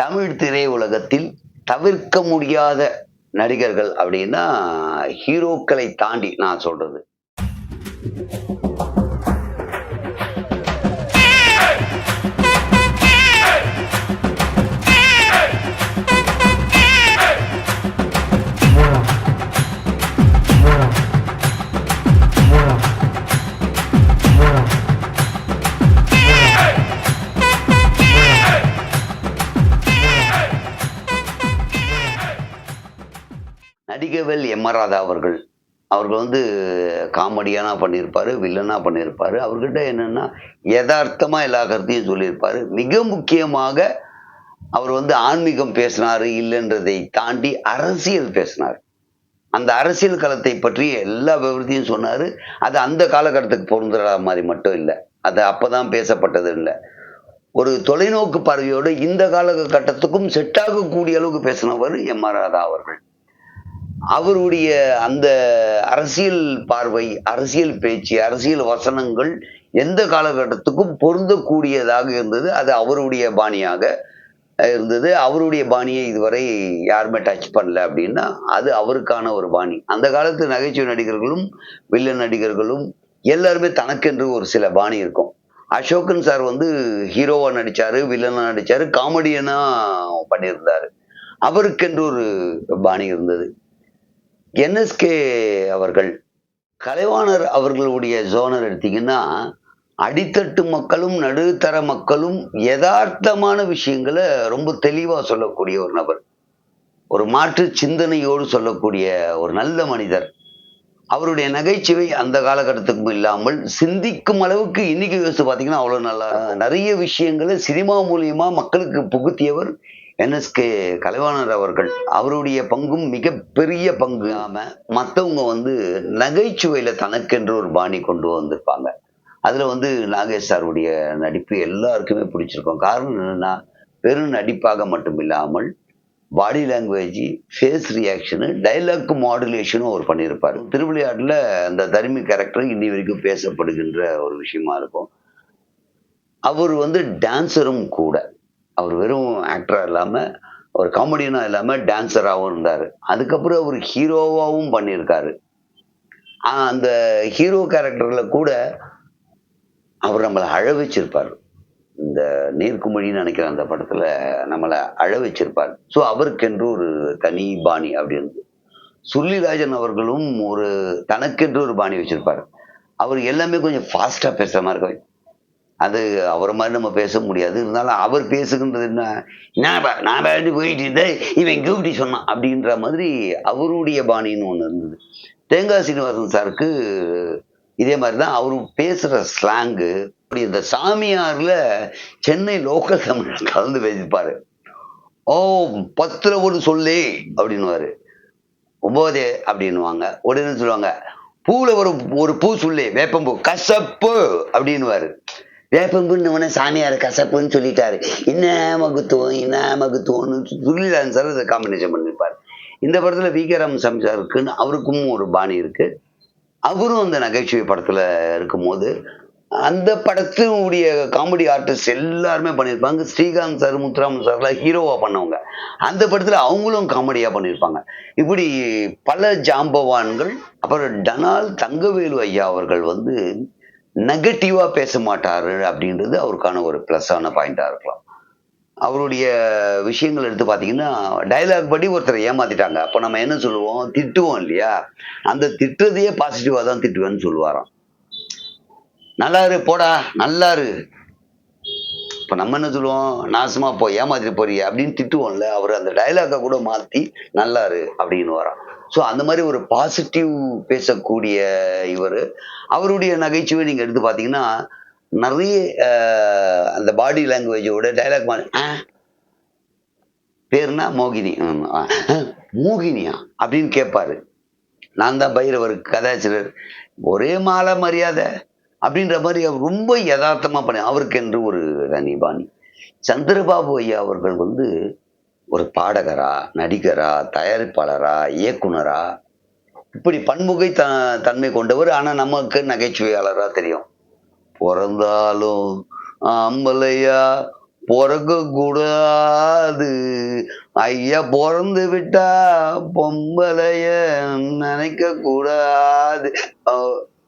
தமிழ் திரையுலகத்தில் தவிர்க்க முடியாத நடிகர்கள் அப்படின்னா ஹீரோக்களை தாண்டி நான் சொல்றது. அமராதா ராதா அவர்கள். அவர்கள் வந்து காமெடியானா பண்ணியிருப்பார் வில்லனாக பண்ணியிருப்பார். அவர்கிட்ட என்னென்னா யதார்த்தமாக எல்லா கருத்தையும் சொல்லியிருப்பார். மிக முக்கியமாக அவர் வந்து ஆன்மீகம் பேசினாரு இல்லைன்றதை தாண்டி அரசியல் பேசினார். அந்த அரசியல் களத்தை பற்றி எல்லா விவரத்தையும் சொன்னார். அது அந்த காலகட்டத்துக்கு பொருந்துற மாதிரி மட்டும் இல்லை. அது அப்போ தான் பேசப்பட்டது இல்லை. ஒரு தொலைநோக்கு பார்வையோடு இந்த காலகட்டத்துக்கும் செட் ஆகக்கூடிய அளவுக்கு பேசினவர் எம் ஆர் ராதா அவர்கள். அவருடைய அந்த அரசியல் பார்வை அரசியல் பேச்சு அரசியல் வசனங்கள் எந்த காலகட்டத்துக்கும் பொருந்தக்கூடியதாக இருந்தது. அது அவருடைய பாணியாக இருந்தது. அவருடைய பாணியை இதுவரை யாருமே டச் பண்ணல அப்படின்னா அது அவருக்கான ஒரு பாணி. அந்த காலத்து நகைச்சுவை நடிகர்களும் வில்லன் நடிகர்களும் எல்லாருமே தனக்கென்று ஒரு சில பாணி இருக்கும். அசோகன் சார் வந்து ஹீரோவாக நடித்தார் வில்லனாக நடிச்சாரு காமெடியனாக பண்ணியிருந்தாரு. அவருக்கென்று ஒரு பாணி இருந்தது. என்எஸ்கே அவர்கள் கலைவாணர் அவர்களுடைய ஜோனர் எடுத்தீங்கன்னா அடித்தட்டு மக்களும் நடுத்தர மக்களும் யதார்த்தமான விஷயங்களை ரொம்ப தெளிவாக சொல்லக்கூடிய ஒரு நபர். ஒரு மாற்று சிந்தனையோடு சொல்லக்கூடிய ஒரு நல்ல மனிதர். அவருடைய நகைச்சுவை அந்த காலகட்டத்துக்கும் இல்லாமல் சிந்திக்கும் அளவுக்கு இன்னைக்கு யோசிச்சு பார்த்தீங்கன்னா அவ்வளோ நல்லா நிறைய விஷயங்களை சினிமா மூலியமா மக்களுக்கு புகுத்தியவர் என்எஸ்கே கலைவாணர் அவர்கள் அவருடைய பங்கும் மிகப்பெரிய பங்கு. ஆமாம் மற்றவங்க வந்து நகைச்சுவையில் தனக்கென்று ஒரு பாணி கொண்டு வந்திருப்பாங்க. அதில் வந்து நாகேஷ் சாருடைய நடிப்பு எல்லாருக்குமே பிடிச்சிருக்கும். காரணம் என்னென்னா வெறும் நடிப்பாக மட்டும் இல்லாமல் body language face reaction dialogue மாடுலேஷனும் அவர் பண்ணியிருப்பார். திருவிளையாட்டில் அந்த தருமி கேரக்டர் இன்னி வரைக்கும் பேசப்படுகின்ற ஒரு விஷயமா இருக்கும். அவர் வந்து டான்ஸரும் கூட. அவர் வெறும் ஆக்டராக இல்லாமல் அவர் காமெடியனாக இல்லாமல் டான்ஸராகவும் இருந்தார். அதுக்கப்புறம் அவர் ஹீரோவாகவும் பண்ணியிருக்காரு. அந்த ஹீரோ கேரக்டரில் கூட அவர் நம்மளை அழ வச்சிருப்பார் இந்த நேர்குமொழின்னு நினைக்கிற அந்த படத்தில் நம்மளை அழ வச்சிருப்பார் ஸோ அவருக்கென்று ஒரு தனி பாணி அப்படின்னு இருந்து சுள்ளிராஜன் அவர்களும் ஒரு தனக்கென்று ஒரு பாணி வச்சிருப்பார். அவர் எல்லாமே கொஞ்சம் ஃபாஸ்ட்டாக பேசுகிற மாதிரி இருக்கும். அது அவரை மாதிரி நம்ம பேச முடியாது. இருந்தாலும் அவர் பேசுகின்றது என்ன? நான் நான் வேண்டி போயிட்டு இருந்தேன். இவன் கூப்பிட்டு சொன்னான் அப்படின்ற மாதிரி அவருடைய பாணின்னு ஒன்று இருந்தது. தேங்காய் சீனிவாசன் சாருக்கு இதே மாதிரி தான் அவர் பேசுகிற ஸ்லாங்கு அப்படி இந்த சாமியாரில் சென்னை லோக்கல் தமிழ் கலந்து பேசிப்பார். ஓ பத்துல ஒன்று சொல்லே அப்படின்னுவாரு. ஒம்போதே அப்படின்னுவாங்க. உடனே சொல்லுவாங்க பூவில் ஒரு ஒரு பூ சொல்லி வேப்பம்பூ கசப்பு அப்படின்வாரு வேப்பம்புன்னு சாமியார் கசப்புன்னு சொல்லிட்டாரு. என்ன மகுத்துவம் என்ன மகுத்துவம்னு துரிலான் சார் இதை காம்பினேஷன் பண்ணியிருப்பார் இந்த படத்துல வி கே ராமசாமி சார் இருக்குன்னு அவருக்கும் ஒரு பாணி இருக்கு. அவரும் அந்த நகைச்சுவை படத்துல இருக்கும்போது அந்த படத்தினுடைய காமெடி ஆர்டிஸ்ட் எல்லாருமே பண்ணியிருப்பாங்க. ஸ்ரீகாந்த் சார் முத்துராமன் சார்லாம் ஹீரோவா பண்ணவங்க. அந்த படத்துல அவங்களும் காமெடியா பண்ணியிருப்பாங்க. இப்படி பல ஜாம்பவான்கள் அப்புறம் டனால் தங்கவேலு ஐயா அவர்கள் வந்து நெகட்டிவா பேச மாட்டாரு அப்படின்றது அவருக்கான ஒரு ப்ளஸ்ஸான பாயிண்டா இருக்கலாம். அவருடைய விஷயங்கள் எடுத்து பார்த்தீங்கன்னா டைலாக் படி ஒருத்தரை ஏமாத்திட்டாங்க. அப்போ நம்ம என்ன சொல்லுவோம்? திட்டுவோம் இல்லையா? அந்த திட்டுறதையே பாசிட்டிவாக தான் திட்டுவேன்னு சொல்லுவாராம். நல்லாரு போடா நல்லாரு. இப்போ நம்ம என்ன சொல்லுவோம்? நாசமாக போய் ஏமாத்திட்டு போறிய அப்படின்னு திட்டுவோம்ல அவர் அந்த டயலாக்கை கூட மாற்றி நல்லா இரு அப்படின்னு வரான். ஸோ அந்த மாதிரி ஒரு பாசிட்டிவ் பேசக்கூடிய இவர். அவருடைய நகைச்சுவை நீங்கள் எடுத்து பார்த்தீங்கன்னா நிறைய அந்த பாடி லாங்குவேஜோட டைலாக் பேர்னா மோகினி. மோகினியா அப்படின்னு கேட்பாரு நான் தான் பைரவர் கதாசிரியர். ஒரே மாலை மரியாதை. அப்படின்ற மாதிரி அவர் ரொம்ப யதார்த்தமாக பண்ண அவருக்கு என்று ஒரு தனி பாணி. சந்திரபாபு ஐயா அவர்கள் வந்து ஒரு பாடகரா நடிகரா தயாரிப்பாளரா இயக்குனரா இப்படி பன்முகை த தன்மை கொண்டவர். ஆனால் நமக்கு நகைச்சுவையாளராக தெரியும். பிறந்தாலும் அம்பலையா பிறக்க கூடாது. ஐயா பிறந்து விட்டா பொம்பளைய நினைக்க கூடாது.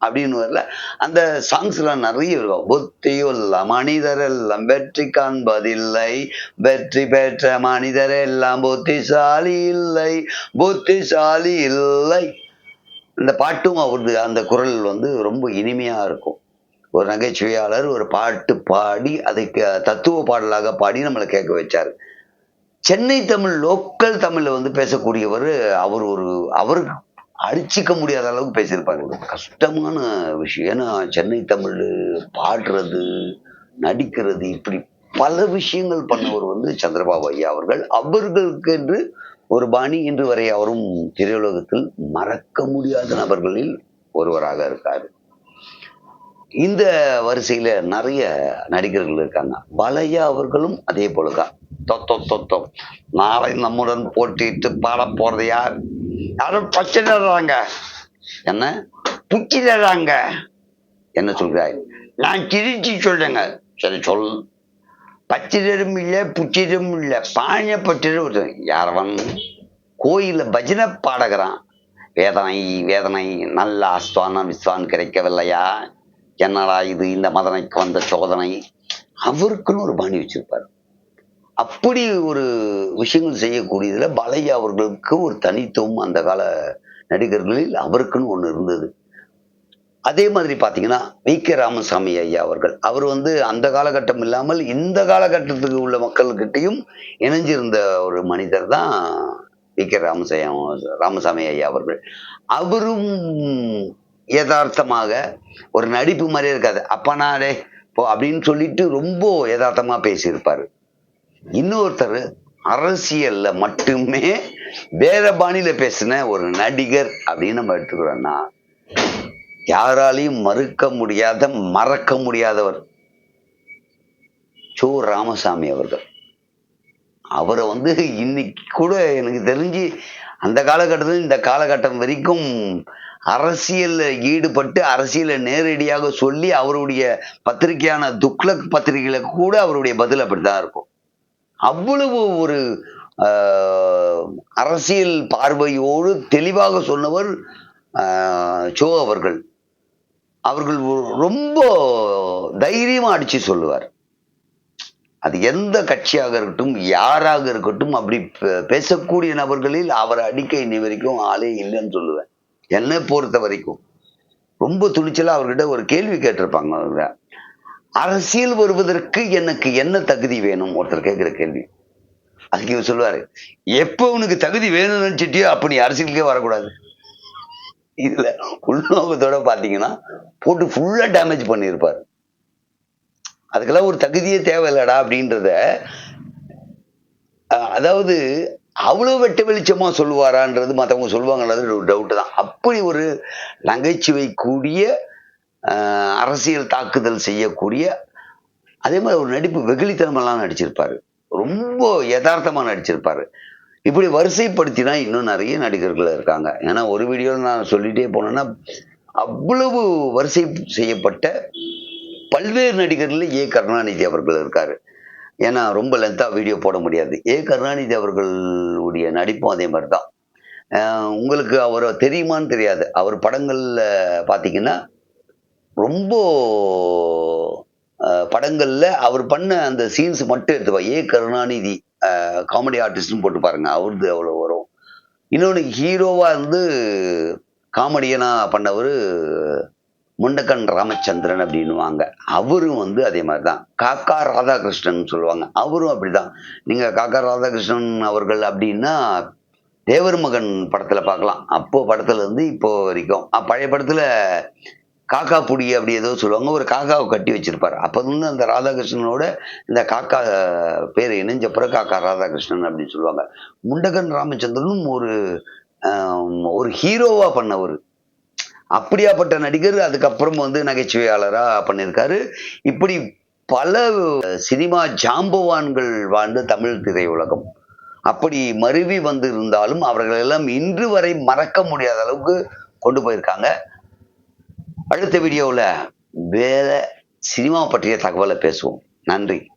அப்படின்னு வரல அந்த சாங்ஸ்லாம் நிறைய இருக்கும் புத்தியுள்ள மனிதரெல்லாம் வெற்றி காண்பதில்லை. வெற்றி பெற்ற மனிதர் எல்லாம் புத்திசாலி இல்லை. புத்திசாலி இல்லை. இந்த பாட்டும் அவரது அந்த குரல் வந்து ரொம்ப இனிமையாக இருக்கும். ஒரு நகைச்சுவையாளர் ஒரு பாட்டு பாடி அதை க- தத்துவ பாடலாக பாடி நம்மளை கேட்க வச்சார். சென்னை தமிழ் லோக்கல் தமிழில் வந்து பேசக்கூடியவர் அவர் ஒரு அவருக்கு அடிச்சிக்க முடியாத அளவுக்கு பேசியிருப்பாங்க. கஷ்டமான விஷயம். ஏன்னா சென்னை தமிழ் பாடுறது நடிக்கிறது இப்படி பல விஷயங்கள் பண்ணவர் வந்து சந்திரபாபு ஐயா அவர்கள். அவர்களுக்கு என்று ஒரு பாணி இன்று வரை அவரும் திரையுலகத்தில் மறக்க முடியாத நபர்களில் ஒருவராக இருக்காரு. இந்த வரிசையில நிறைய நடிகர்கள் இருக்காங்க. பாலையா அவர்களும் அதே போலதான். தொத்தோ தொத்தோ நாளை நம்முடன் போட்டிட்டு பாட போறது யார்? யாரும் பச்சிடுறாங்க. என்ன? புச்சிடுறாங்க. என்ன சொல்கிறாய் நான் திருச்சி சொல்றேங்க. சரி சொல். பச்சிதரும் இல்லை புச்சிதரும் இல்லை. பாஞ்சப்பட்டிடும் ஒருத்தன் யாரவன் கோயில்ல பஜனை பாடகிறான் வேதனை வேதனை நல்ல ஆஸ்வானம் விஸ்வான் கிடைக்கவில்லையா? என்னடா இது இந்த மதனைக்கு வந்த சோதனை? அவருக்குன்னு ஒரு பாணி வச்சிருப்பார். அப்படி ஒரு விஷயங்கள் செய்யக்கூடியதுல பாலையா அவர்களுக்கு ஒரு தனித்துவம் அந்த கால நடிகர்களில் அவருக்குன்னு ஒன்று இருந்தது. அதே மாதிரி பார்த்தீங்கன்னா வி. கே. ராமசாமி ஐயா அவர்கள். அவர் வந்து அந்த காலகட்டம் இல்லாமல் இந்த காலகட்டத்துக்கு உள்ள மக்கள்கிட்டையும் இணைஞ்சிருந்த ஒரு மனிதர் தான் வி. கே. ராமசாமி ராமசாமி ஐயா அவர்கள். அவரும் யதார்த்தமாக ஒரு நடிப்பு மாதிரியே இருக்காது. அப்பனாடே போ அப்படின்னு சொல்லிட்டு ரொம்ப யதார்த்தமாக பேசியிருப்பார். இன்னொருத்தர் அரசியல்ல மட்டுமே வேற பாணியில பேசின ஒரு நடிகர் அப்படின்னு நம்ம எடுத்துக்கிறோம்னா யாராலையும் மறுக்க முடியாத மறக்க முடியாதவர் சோ. ராமசாமி அவர்கள். அவரை வந்து இன்னைக்கு கூட எனக்கு தெரிஞ்சு அந்த காலகட்டத்தில் இந்த காலகட்டம் வரைக்கும் அரசியலில் ஈடுபட்டு அரசியலை நேரடியாக சொல்லி அவருடைய பத்திரிகையான துக்ளக் பத்திரிகையில கூட அவருடைய பதில் அப்படித்தான் இருக்கும். அவ்வளவு ஒரு அரசியல் பார்வையோடு தெளிவாக சொன்னவர் சோ அவர்கள். அவர்கள் ரொம்ப தைரியமாக அடித்து சொல்லுவார். அது எந்த கட்சியாக இருக்கட்டும் யாராக இருக்கட்டும் அப்படி பே- பேசக்கூடிய நபர்களில் அவரை அடிக்க இன்னை வரைக்கும் ஆளே இல்லைன்னு சொல்லுவேன். என்னை பொறுத்த வரைக்கும். ரொம்ப துணிச்சலாக அவர்கிட்ட ஒரு கேள்வி கேட்டிருப்பாங்க. அவங்க அரசியல் வருவதற்கு எனக்கு என்ன தகுதி வேணும்? ஒருத்தர் கேட்குற கேள்வி. அதுக்கு இவர் சொல்லுவார் எப்போ உனக்கு தகுதி வேணும்னு நினச்சிட்டியோ அப்போ நீ அரசியலுக்கே வரக்கூடாது. இதில் உள்நோக்கத்தோட பார்த்தீங்கன்னா போட்டு ஃபுல்லாக டேமேஜ் பண்ணியிருப்பார். அதுக்கெல்லாம் ஒரு தகுதியே தேவையில்லடா அப்படின்றத அதாவது அவ்வளோ வெட்ட வெளிச்சமாக சொல்லுவாரான்றது மற்றவங்க சொல்லுவாங்கன்றது ஒரு டவுட்டு தான். அப்படி ஒரு நகைச்சுவை கூடிய அரசியல் தாக்குதல் செய்யக்கூடிய அதே மாதிரி ஒரு நடிப்பு வெகுளித்தனமெல்லாம் நடிச்சிருப்பார். ரொம்ப யதார்த்தமாக நடிச்சிருப்பார். இப்படி வரிசைப்படுத்தினா இன்னும் நிறைய நடிகர்கள் இருக்காங்க. ஏன்னா ஒரு வீடியோவில் நான் சொல்லிட்டே போனேன்னா அவ்வளவு வரிசை செய்யப்பட்ட பல்வேறு நடிகர்களில் ஏ. கருணாநிதி அவர்கள் இருக்கார். ஏன்னா ரொம்ப லென்த்தாக வீடியோ போட முடியாது. ஏ. கருணாநிதி அவர்களுடைய நடிப்பும் அதே மாதிரி தான் உங்களுக்கு அவரை தெரியுமான்னு தெரியாது. அவர் படங்களில் பார்த்தீங்கன்னா ரொம்ப படங்களில் படங்கள்ல அவர் பண்ண அந்த சீன்ஸ் மட்டும் எடுத்துப்பா. ஏ கருணாநிதி காமெடி ஆர்டிஸ்ட்னு போட்டு பாருங்க. அவருது அவ்வளோ வரும். இன்னொன்று ஹீரோவா இருந்து காமெடியனா பண்ணவர் முண்டக்கன் ராமச்சந்திரன் அப்படின்னுவாங்க. அவரும் வந்து அதே மாதிரி தான் காக்கா ராதாகிருஷ்ணன் சொல்லுவாங்க. அவரும் அப்படிதான். நீங்க காக்கா ராதாகிருஷ்ணன் அவர்கள் அப்படின்னா தேவர் மகன் படத்துல பார்க்கலாம். அப்போ படத்துல இருந்து இப்போ வரைக்கும். பழைய படத்துல காக்கா புடி அப்படி ஏதோ சொல்லுவாங்க. ஒரு காக்காவை கட்டி வச்சிருப்பார். அப்போ வந்து அந்த ராதாகிருஷ்ணனோட இந்த காக்கா பேர் இணைஞ்ச பிறகு காக்கா ராதாகிருஷ்ணன் அப்படின்னு சொல்லுவாங்க. முண்டகன் ராமச்சந்திரனும் ஒரு ஒரு ஹீரோவாக பண்ணவர். அப்படியாப்பட்ட நடிகர். அதுக்கப்புறம் வந்து நகைச்சுவையாளராக பண்ணியிருக்காரு. இப்படி பல சினிமா ஜாம்பவான்கள் வாழ்ந்த தமிழ் திரையுலகம். அப்படி மருவி வந்திருந்தாலும் அவர்களெல்லாம் அவர்கள் எல்லாம் இன்று வரை மறக்க முடியாத அளவுக்கு கொண்டு போயிருக்காங்க. அடுத்த வீடியோவில் வேற சினிமா பற்றிய தகவலை பேசுவோம். நன்றி.